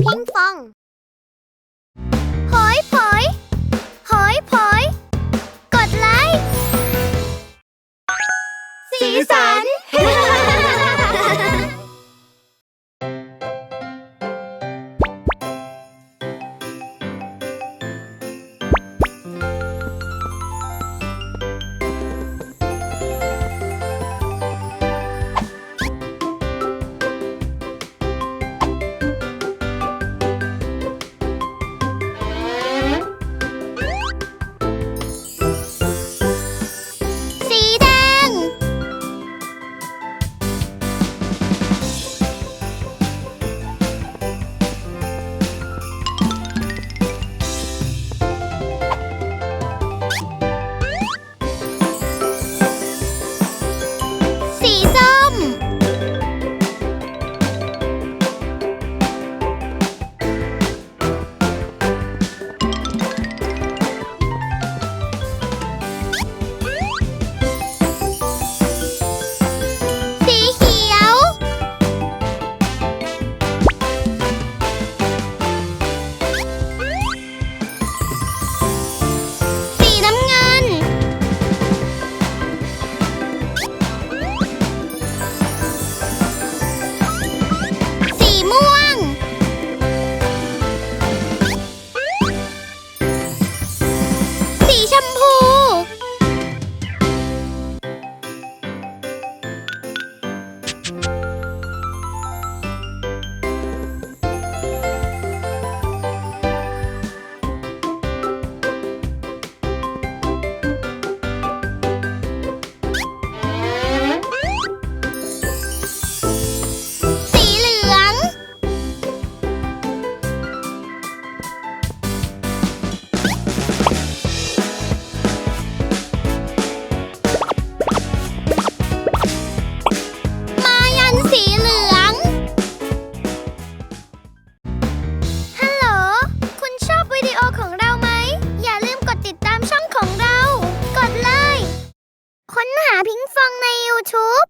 พิงฟอง หอยผอย หอยผอย กดไลค์ สีสัน ค้นหาพิงฟองใน YouTube